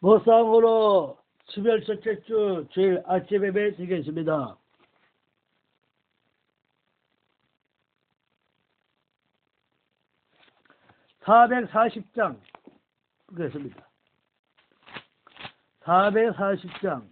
모상으로 11 첫째 주 주일 아침 예배 드리겠습니다. (440장) 보겠습니다. (440장)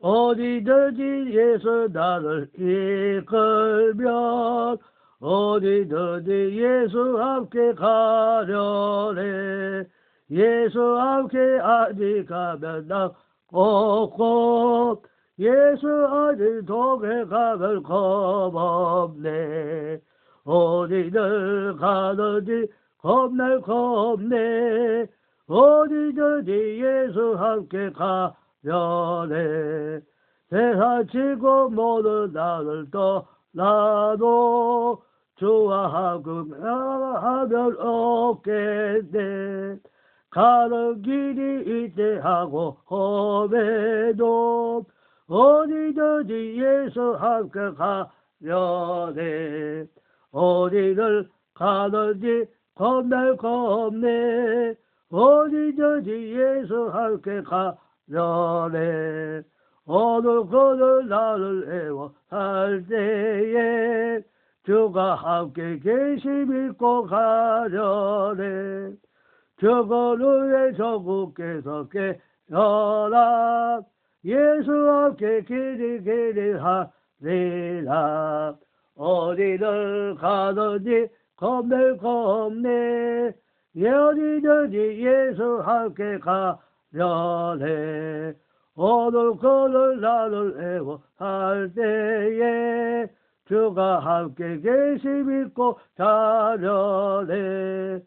어디든지 예수 나를 이끌면 어디든지 예수 함께 가려네. 예수 함께 아직 가면 나 꼭꼭 예수 아직 동에 가면 겁없네. 어디를 가든지 겁날 겁네. 어디든지 예수 함께 가려네. 세상 치고 모든 나를 떠나도 좋아하고 하면 없겠네. 가는 길이 있대 하고 험해도 어디든지 예수 함께 가려네. 어디를 가든지 겁날 겁네. 어디든지 예수 함께 가려네. 어느 것을 나를 애워할 때에 주가 함께 계시 믿고 가려네 저거를 저국께서 깨어라 예수 함께 길이 길이 하리라. 어디를 가든지 겁낼 겁네. 어디든지 예수 함께 가려네 어느 것을 나를 애워할 때에 주가 함께 계시 믿고 자려네.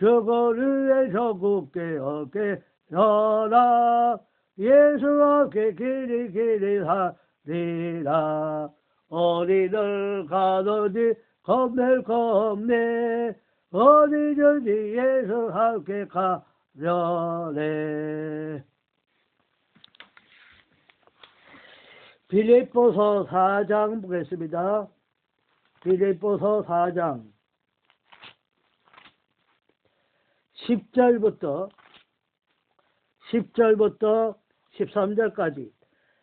저거를 저국게 어깨 너라. 예수 함께 길이 길이 하리라. 어디를 가든지 겁낼 겁네. 어디든지 예수 함께 가려네. 빌립보서 4장 보겠습니다. 빌립보서 4장. 10절부터 10절부터 13절까지.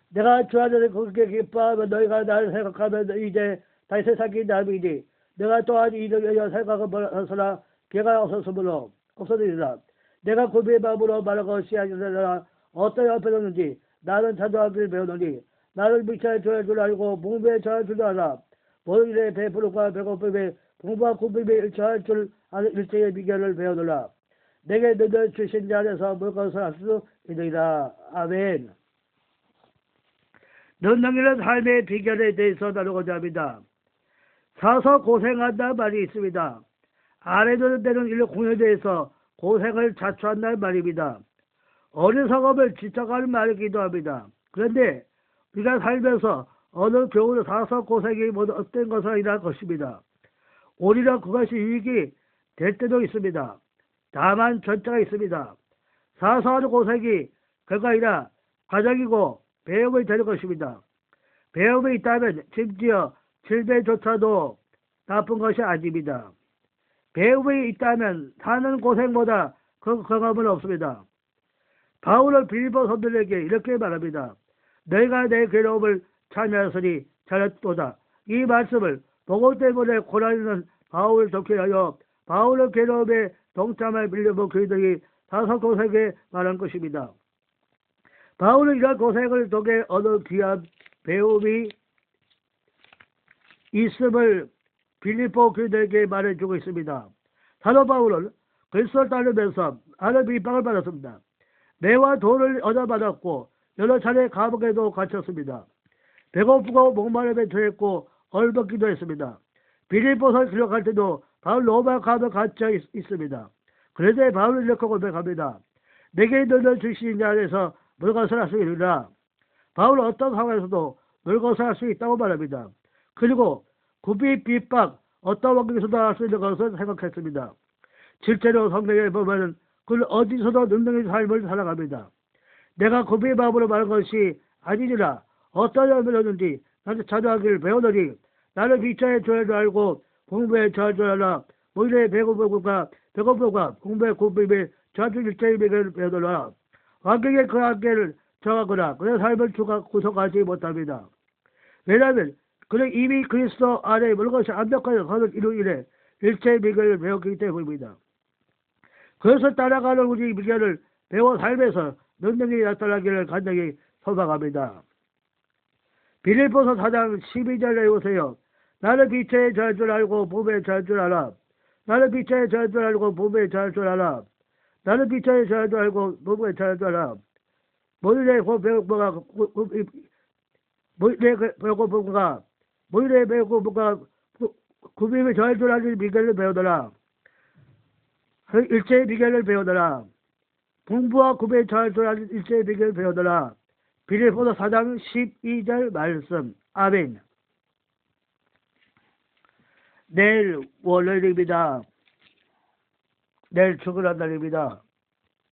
내가 주 안에서 그렇게 기뻐하면 너희가 나를 생각하면 이제 다시 세상이 남이니. 내가 또한 이를 위하여 생각하서라 개가 없었으므로 없어지리라. 내가 고비의 마음으로 말한 것이 아니라 어떤 옆에 뒀는지 나는 자도하기를 배우노니 나를 미쳐에 줘야 줄 알고 봉부에 처할 줄도 알아 모든 일에 배부름과 배고픔에 공부와 구비에 처할 줄 아는 일체의 비결을 배우노라. 내게 너들 주신 자 안에서 물것을 할수 있느니라. 아멘. 너희는 삶의 비결에 대해서 나누고자 합니다. 사서 고생한다 말이 있습니다. 아래도 되는 일 공연대에서 고생을 자초한다는 말입니다. 어리석음을 지적하는 말이기도 합니다. 그런데 우리가 살면서 어느 경우도 사서 고생이 모두 어떤 것은 아니라 것입니다. 오히려 그것이 유익이 될 때도 있습니다. 다만 전자가 있습니다. 사소한 고생이 그가 아니라 과정이고 배움이 되는 것입니다. 배움이 있다면 심지어 질배조차도 나쁜 것이 아닙니다. 배움이 있다면 사는 고생보다 그 경험은 없습니다. 바울은 빌보 선들에게 이렇게 말합니다. 너희가 내 괴로움을 참여하으니 잘했도다. 이 말씀을 보고 때문에 고난이는 바울을 좋게 하여 바울의 괴로움에 동참할 빌려본 그들이 다섯 고생에 말한 것입니다. 바울은 이러한 고생을 통해 어느 귀한 배움이 있음을 빌리포 그들에게 말해주고 있습니다. 사도 바울은 그리스도를 따르면서 하는 비방을 받았습니다. 매와 돈을 얻어받았고 여러 차례 감옥에도 갇혔습니다. 배고프고 목마름에 처했고 얼벗기도 했습니다. 비밀보살 기록할 때도 바울 로마 감옥 갇혀 있, 습니다 그런데 바울은 이렇게 고백합니다. 내게 너는 주신 자 안에서 물것을 할 수 있느라 바울은 어떤 상황에서도 물것을 할 수 있다고 말합니다. 그리고 구비 핍박 어떤 환경에서도 할 수 있는 것을 생각했습니다. 실제로 성경에 보면 그는 어디서도 능력의 삶을 살아갑니다. 내가 고비의 마음으로 말한 것이 아니니라 어떤 열매였는지 나도 자도하기를 배우더니 나를 줘야 줄 알고 공부에 알라 모일의 배고픔과 배고픔과 공부의 고픔의 자주 일체의 비결을 배우더라. 환경에 그 한계를 정하거나 그의 삶을 추가 구속하지 못합니다. 왜냐하면 그는 이미 그리스도 안에 모든 것이 완벽하게 선을 이루이래 일체의 비결을 배웠기 때문입니다. 그래서 따라가는 우리 비결을 배워 삶에서 능력이 나타나기를 간절히 소망합니다. 빌립보서 4장 12절에 오세요. 나는 빛에 잘줄 알고 봄에 잘줄 알아. 나는 빛에 잘줄 알고 봄에 잘줄 알아. 나는 빛에 잘줄 알고 봄에 잘줄 알아. 모일의 배고픔과 모일의 배고픔과 모일의 배고픔과 구비를 잘줄 아는 비결을 배우더라. 일체의 비결을 배우더라. 공부와 구비를 잘줄 아는 일체의 비결을 배우더라. 빌립보서 4장 12절 말씀. 아멘. 내일 월요일입니다. 내일 출근한 날입니다.